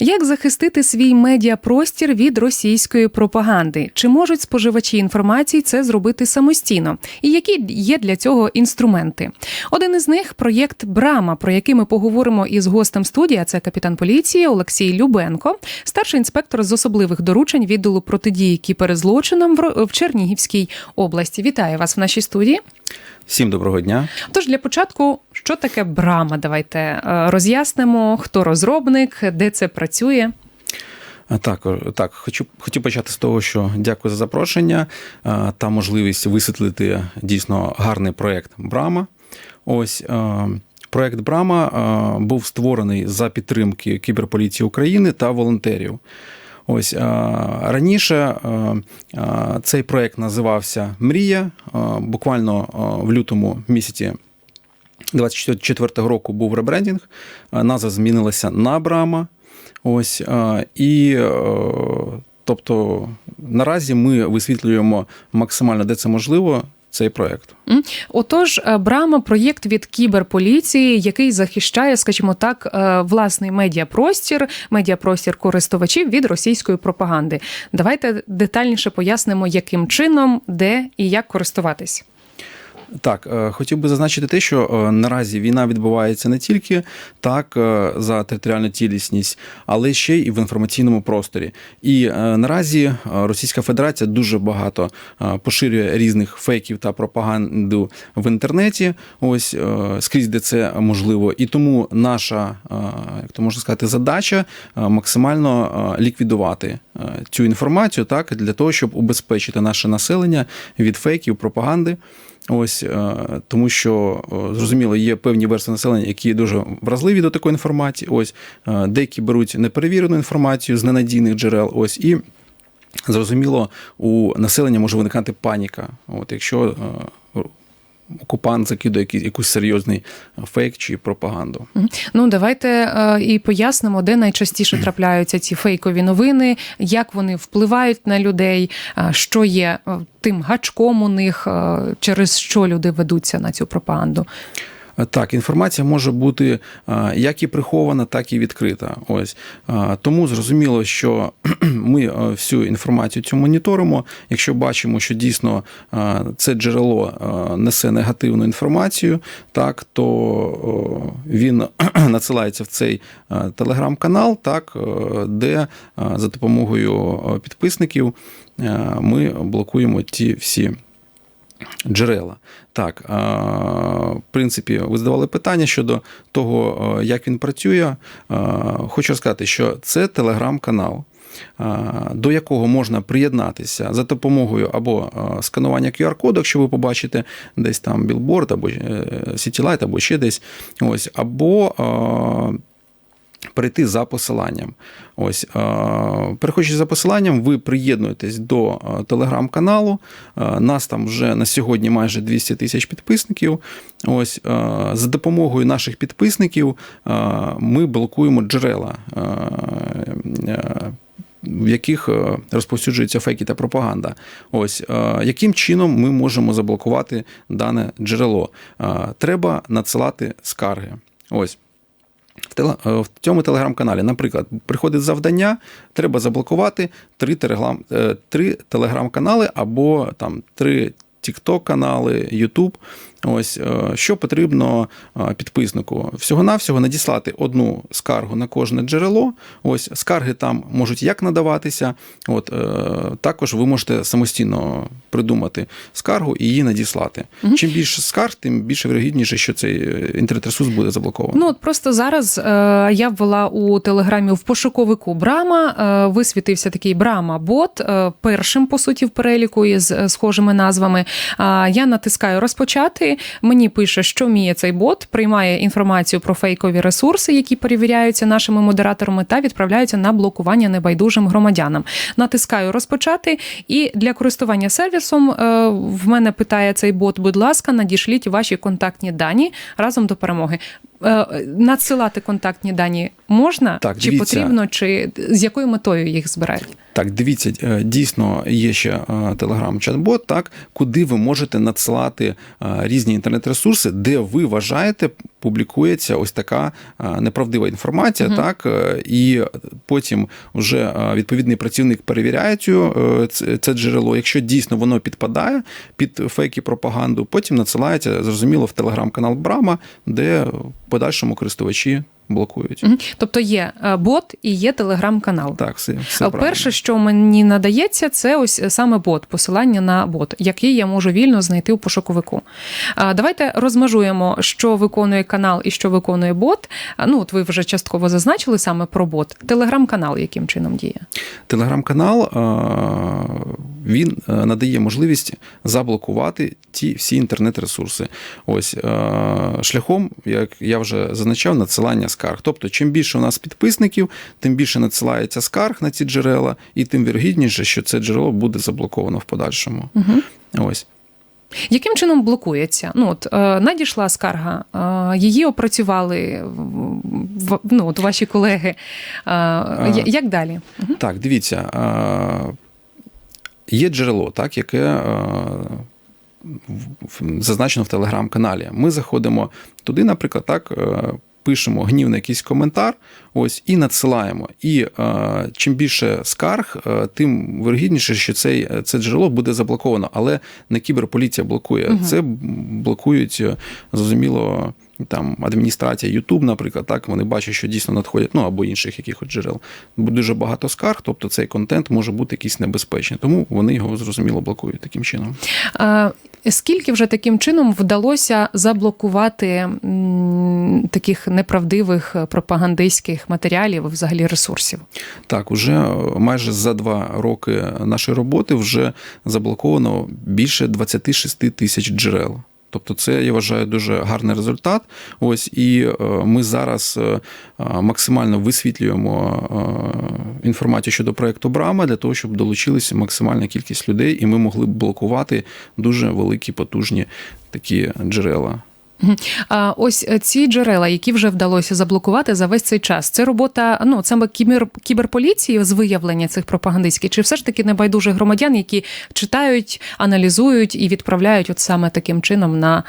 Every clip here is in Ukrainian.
Як захистити свій медіапростір від російської пропаганди? Чи можуть споживачі інформації це зробити самостійно? І які є для цього інструменти? Один із них проєкт Брама, про який ми поговоримо із гостем студії. а Це капітан поліції Олексій Любенко, старший інспектор з особливих доручень відділу протидії кіберзлочинам в в Чернігівській області. Вітаю вас в нашій студії. Всім доброго дня. Тож для початку, що таке Брама? Давайте е, роз'яснимо, хто розробник, де це працює. Так, так, хочу хотів почати з того, що дякую за запрошення та можливість висвітлити дійсно гарний проект Брама. Ось а, проект Брама був створений за підтримки кіберполіції України та волонтерів. Ось раніше цей проект називався Мрія. Буквально в лютому місяці 24 року був ребрендінг, а, назва змінилася на Брама. Ось і е, тобто наразі ми висвітлюємо максимально, де це можливо, цей проект. Отож, е, Брама проєкт від кіберполіції, який захищає, скажімо так, е, власний медіапростір, медіапростір користувачів від російської пропаганди. Давайте детальніше пояснимо, яким чином, де і як користуватись. Так, е, хотів би зазначити те, що е, наразі війна відбувається не тільки так е, за територіальну цілісність, але ще й в інформаційному просторі. І наразі Російська Федерація дуже багато поширює різних фейків та пропаганду в інтернеті. Ось скрізь, де це можливо. І тому наша, як то можна сказати, задача максимально ліквідувати цю інформацію, так для того, щоб убезпечити наше населення від фейків, пропаганди. Ось е, тому, що е, зрозуміло, є певні верстви населення, які дуже вразливі до такої інформації. Ось е, деякі беруть неперевірену інформацію з ненадійних джерел. Ось і зрозуміло, у населення може виникати паніка. От якщо окупант закидує якийсь серйозний фейк чи пропаганду. Ну давайте е, і пояснимо, де найчастіше трапляються ці фейкові новини, як вони впливають на людей, е, що є е, тим гачком у них, через що люди ведуться на цю пропаганду. Так, інформація може бути як і прихована, так і відкрита. Ось тому зрозуміло, що ми всю інформацію цю моніторимо. Якщо бачимо, що дійсно це джерело несе негативну інформацію, так то він надсилається в цей телеграм-канал, так е, де за допомогою підписників ми блокуємо ті всі. Джерела. Так, в принципі, ви задавали питання щодо того, е, як він працює. Хочу розказати, що це телеграм-канал, до якого можна приєднатися за допомогою або сканування QR-коду, якщо ви побачите десь там білборд, або сітілайт, або ще десь. Ось, або перейти за посиланням. Ось, е, переходячи за посиланням, ви приєднуєтесь до е, телеграм-каналу. Е, Нас там вже на сьогодні майже 200 тисяч підписників. Ось за допомогою наших підписників ми блокуємо джерела. в яких розповсюджуються фейки та пропаганда. Ось яким чином ми можемо заблокувати дане джерело? Треба надсилати скарги. Ось. В е, в цьому телеграм-каналі, наприклад, приходить завдання, треба заблокувати три, телеграм, е, три телеграм-канали або там три тікток-канали, YouTube. Ось е, що потрібно е, підписнику. Всього-навсього надіслати одну скаргу на кожне джерело. Ось скарги там можуть як надаватися. От е, також ви можете самостійно придумати скаргу і її надіслати. Чим більше скарг, тим більше вірогідніше, що цей інтернет-ресурс буде заблокований. Ну от просто зараз е, я ввела у телеграмі в пошуковику Брама. Е, висвітився такий Брама-бот, е, першим по суті в переліку із схожими назвами. Я натискаю розпочати. Мені пише, що вміє цей бот, приймає інформацію про фейкові ресурси, які перевіряються нашими модераторами, та відправляються на блокування небайдужим громадянам. Натискаю розпочати, і для користування сервісом е, в мене питає цей бот, будь ласка, надішліть ваші контактні дані разом до перемоги. Е, Надсилати контактні дані можна? Так, чи дивіться. потрібно, чи з якою метою їх збирають? Так, дивіться, е, дійсно є ще телеграм-чат-бот, так, куди ви можете надсилати е, різні інтернет-ресурси, де ви вважаєте, публікується ось така е, неправдива інформація, Мгм. так, е, і потім вже е, відповідний працівник перевіряє цю, е, це джерело. Якщо дійсно воно підпадає під фейки пропаганду, потім надсилається, зрозуміло, в телеграм-канал Брама, де в подальшому користувачі блокують. Мгм. Тобто є е, бот і є телеграм-канал. Так, все, все правильно. Перше, що мені надається, це ось саме бот, посилання на бот, який я можу вільно знайти у пошуковику. Давайте розмежуємо, що виконує канал і що виконує бот. Ну, от ви вже частково зазначили саме про бот. Телеграм-канал яким чином діє? Телеграм-канал е, він е, надає можливість заблокувати ті всі інтернет-ресурси. Ось е, шляхом, як я вже зазначав, надсилання скарг. Тобто, чим більше у нас підписників, тим більше надсилається скарг на ці джерела, і тим вірогідніше, що це джерело буде заблоковано в подальшому. Угу. Ось. Яким чином блокується? Ну от е, надійшла скарга, е, її опрацювали в, ну, от ваші колеги. Е, я- як далі? Мгм. Так, дивіться, е, є джерело, так, яке е, зазначено в телеграм-каналі. Ми заходимо туди, наприклад, так. е, Пишемо гнівний якийсь коментар, ось і надсилаємо. І е, чим більше скарг, е, тим вирогідніше, що цей, це джерело буде заблоковано. Але не кіберполіція блокує. Угу. Це блокують, е, зрозуміло, там адміністрація YouTube, наприклад, так вони бачать, що дійсно надходять, ну або інших якихось джерел. Дуже багато скарг, тобто цей контент може бути якийсь небезпечний. Тому вони його зрозуміло блокують таким чином. А, Скільки вже таким чином вдалося заблокувати таких неправдивих пропагандистських матеріалів, взагалі ресурсів? Так, уже е, майже за два роки нашої роботи вже заблоковано більше 26 тисяч джерел. Тобто, це я вважаю дуже гарний результат. Ось і е, ми зараз е, максимально висвітлюємо е, інформацію щодо проекту Брама для того, щоб долучилися максимальна кількість людей, і ми могли б блокувати дуже великі потужні такі джерела. Ось е, ці джерела, які вже вдалося заблокувати за весь цей час, це робота ну саме кібер, кіберполіції з виявлення цих пропагандистських, чи все ж таки небайдужих громадян, які читають, аналізують і відправляють от саме таким чином на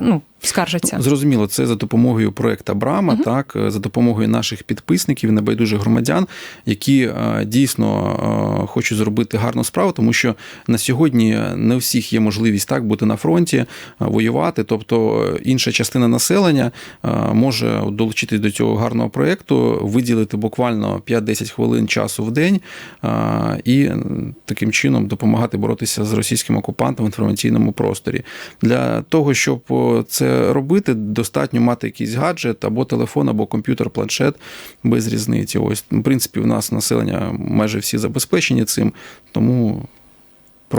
ну, скаржаться? Зрозуміло, це за допомогою проекта Брама, так за допомогою наших підписників, небайдужих громадян, які е, дійсно е, хочуть зробити гарну справу, тому що на сьогодні не у всіх є можливість так бути на фронті, е, воювати. Тобто е, інша частина населення е, може долучитись до цього гарного проекту, виділити буквально 5-10 хвилин часу в день е, і таким чином допомагати боротися з російським окупантом в інформаційному просторі. Для того, щоб це робити, достатньо мати якийсь гаджет або телефон, або комп'ютер, планшет без різниці. Ось, в принципі, у нас населення майже всі забезпечені цим, тому.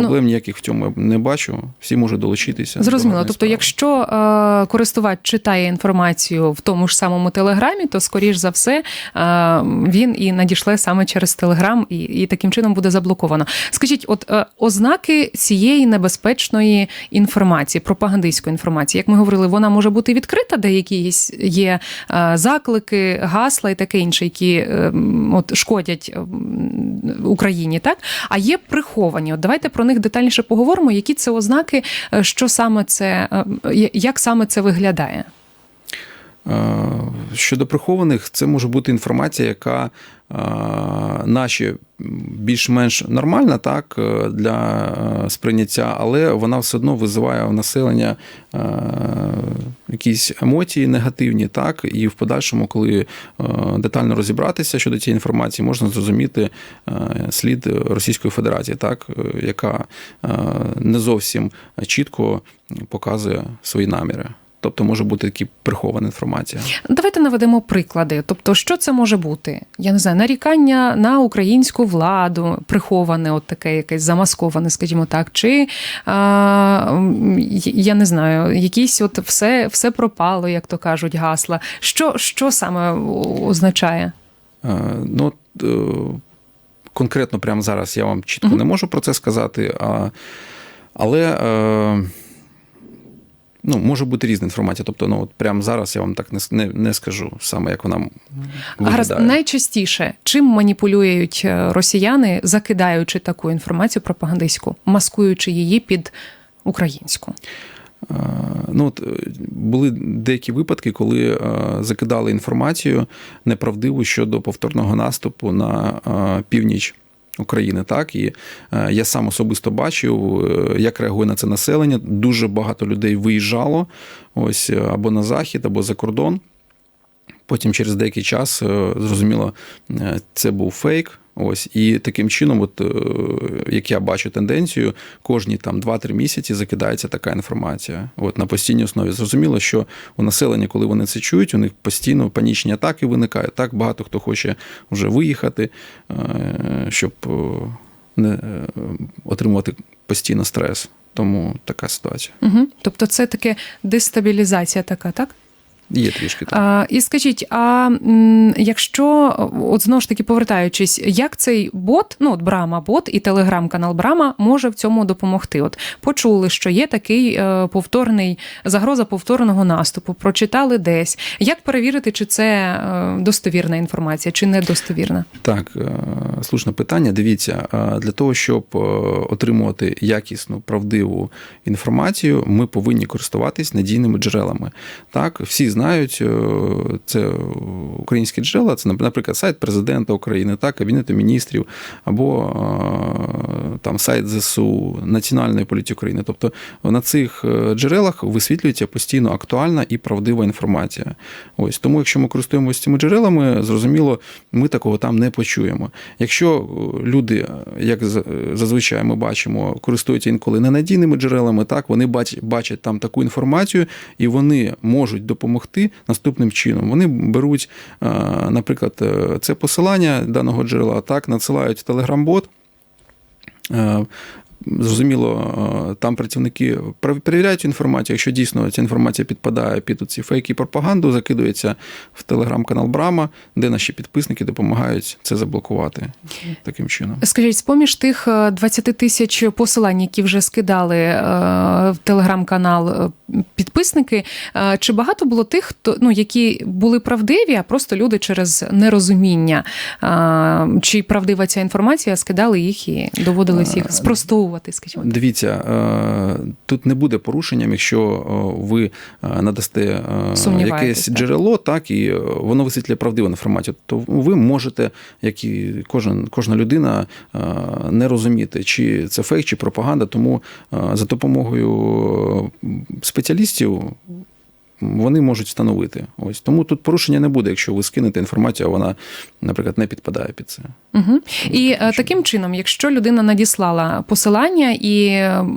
Проблем ніяких в цьому я не бачу. Всі можуть долучитися. Зрозуміло. гарної Тобто, справи. якщо е, користувач читає інформацію в тому ж самому телеграмі, то скоріш за все е, він і надішле саме через телеграм, і, і таким чином буде заблоковано. Скажіть, от е, ознаки цієї небезпечної інформації, пропагандистської інформації, як ми говорили, вона може бути відкрита, де якісь є е, заклики, гасла і таке інше, які е, от шкодять Україні, так? А є приховані. От давайте про них детальніше поговоримо. Які це ознаки, е, що саме це, е, як саме це виглядає? Е, Щодо прихованих, це може бути інформація, яка наші більш-менш нормальна так, для сприйняття, але вона все одно визиває у населення якісь емоції негативні, так, і в подальшому, коли е, детально розібратися щодо цієї інформації, можна зрозуміти е, слід Російської Федерації, так, е, яка не зовсім чітко показує свої наміри. Тобто може бути такі прихована інформація. Давайте наведемо приклади. Тобто, що це може бути? Я не знаю, нарікання на українську владу, приховане, от таке якесь замасковане, скажімо так, чи а, я не знаю, якісь от все, все пропало, як то кажуть, гасла. Що, що саме означає? Ну, е, конкретно прямо зараз я вам чітко Мгм. не можу про це сказати, а, але е, Ну, може бути різна інформація. Тобто, ну от прямо зараз я вам так не, не, не скажу саме, як вона Гаразд, найчастіше чим маніпулюють е, росіяни, закидаючи таку інформацію пропагандистську, маскуючи її під українську. Е, Ну, от, е, були деякі випадки, коли закидали інформацію неправдиву щодо повторного наступу на північ. України, так і е, я сам особисто бачив, е, як реагує на це населення. Дуже багато людей виїжджало ось е, або на захід, або за кордон. Потім через деякий час зрозуміло, це був фейк. Ось і таким чином, от е, як я бачу тенденцію, кожні там 2-3 місяці закидається така інформація. От на постійній основі. Зрозуміло, що у населення, коли вони це чують, у них постійно панічні атаки виникають. Так багато хто хоче вже виїхати, е, щоб е, не отримувати постійно стрес. Тому така ситуація. Угу. Тобто, це таке дестабілізація така, так? Є трішки так. А, і скажіть, а якщо от знову ж таки повертаючись, як цей бот, ну от Брама бот і телеграм-канал Брама може в цьому допомогти? От почули, що є такий е, повторний загроза повторного наступу, прочитали десь. Як перевірити, чи це е, достовірна інформація, чи недостовірна? Так, е, слушне питання. Дивіться, для того, щоб отримувати якісну, правдиву інформацію, ми повинні користуватись надійними джерелами. Так, всі знають, е, це українські джерела, це, наприклад, сайт президента України, так, Кабінету міністрів, або е, там сайт ЗСУ, Національної поліції України. Тобто на цих е, джерелах висвітлюється постійно актуальна і правдива інформація. Ось тому, якщо ми користуємося цими джерелами, зрозуміло, ми такого там не почуємо. Якщо люди, як зазвичай ми бачимо, користуються інколи ненадійними джерелами, так вони бачать там таку інформацію, і вони можуть допомогти наступним чином. Вони беруть, е, наприклад, е, це посилання даного джерела, так надсилають в Telegram-бот. Е, Зрозуміло, е, там працівники пере- перевіряють цю інформацію. Якщо дійсно ця інформація підпадає під ці фейки і пропаганду, закидується в телеграм-канал Брама, де наші підписники допомагають це заблокувати таким чином. Скажіть, з-поміж тих е, 20 тисяч посилань, які вже скидали е, в телеграм-канал е, підписники, е, чи багато було тих, хто ну які були правдиві, а просто люди через нерозуміння, е, чи правдива ця інформація, скидали їх і доводилось їх Е, спростовувати, скажімо. так? Дивіться, е, тут не буде порушенням, якщо е, ви е, надасте якесь так. джерело, так і воно висвітлює правдиву інформацію. То ви можете, як і кожен, кожна людина, не розуміти, чи це фейк, чи пропаганда. Тому за допомогою спеціалістів. Вони можуть встановити. Ось тому тут порушення не буде, якщо ви скинете інформацію, а вона, наприклад, не підпадає під це. Угу. І е, Таким чином, якщо людина надіслала посилання і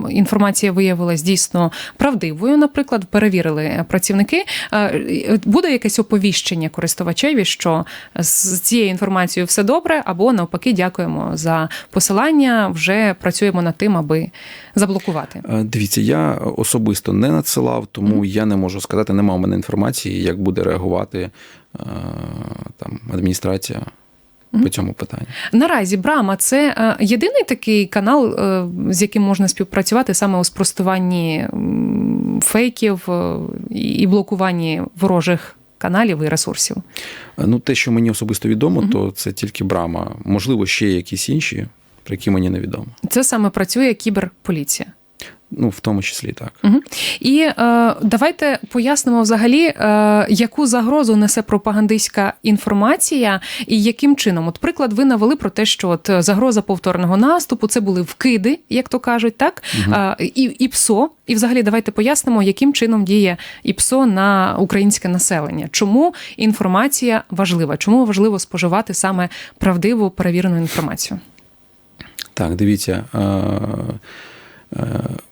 інформація виявилась дійсно правдивою, наприклад, перевірили працівники, е, буде якесь оповіщення користувачеві, що з цією інформацією все добре, або навпаки, дякуємо за посилання. Вже працюємо над тим, аби заблокувати. Е, Дивіться, я особисто не надсилав, тому я не можу сказати, нема у мене інформації, як буде реагувати е, там адміністрація по цьому питанню. Наразі Брама це е, єдиний такий канал, е, з яким можна співпрацювати саме у спростуванні фейків і блокуванні ворожих каналів і ресурсів. Ну, те, що мені особисто відомо, то це тільки брама. Можливо, ще є якісь інші, про які мені невідомо. Це саме працює кіберполіція. Ну, в тому числі так. Угу. І е, давайте пояснимо взагалі, е, яку загрозу несе пропагандистська інформація, і яким чином. От приклад ви навели про те, що от загроза повторного наступу це були вкиди, як то кажуть, так е, і, і ПСО. І взагалі давайте пояснимо, яким чином діє ІПСО на українське населення. Чому інформація важлива? Чому важливо споживати саме правдиву перевірену інформацію? Так, дивіться. е, е,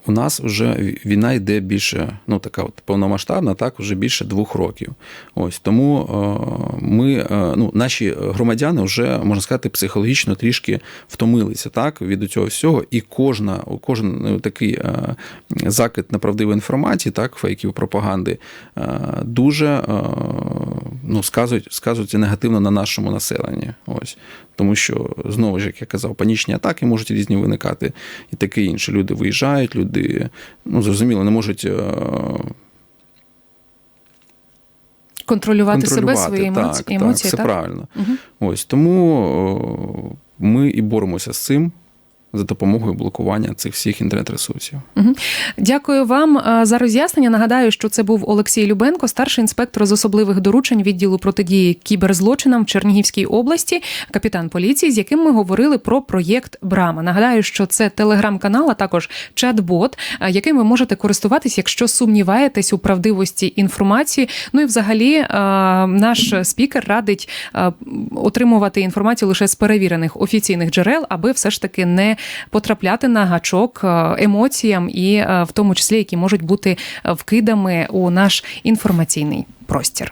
У нас вже війна йде більше, ну така от повномасштабна, так, вже більше двох років. Ось тому е, ми, е, ну, наші громадяни вже, можна сказати, психологічно трішки втомилися так, від цього всього. І кожна, кожен ну, такий е, закид на правдиву інформацію, так, фейків, пропаганди, е, дуже е, ну, сказують, сказуються негативно на нашому населенні. Ось Тому що, знову ж, як я казав, панічні атаки можуть різні виникати і таке інше. Люди виїжджають, люди, ну, зрозуміло, не можуть. Контролювати, контролювати себе, свої емоції. Так, емоції, так, так? Все правильно. Угу. Ось тому о, ми і боремося з цим за допомогою блокування цих всіх інтернет-ресурсів. Дякую вам е, за роз'яснення. Нагадаю, що це був Олексій Любенко, старший інспектор з особливих доручень відділу протидії кіберзлочинам в Чернігівській області, капітан поліції, з яким ми говорили про проєкт Брама. Нагадаю, що це телеграм-канал, а також чат-бот, е, яким ви можете користуватись, якщо сумніваєтесь у правдивості інформації. Ну і взагалі е, наш спікер радить отримувати інформацію лише з перевірених офіційних джерел, аби все ж таки не потрапляти на гачок е, емоціям, і е, в тому числі які можуть бути е, вкидами у наш інформаційний простір.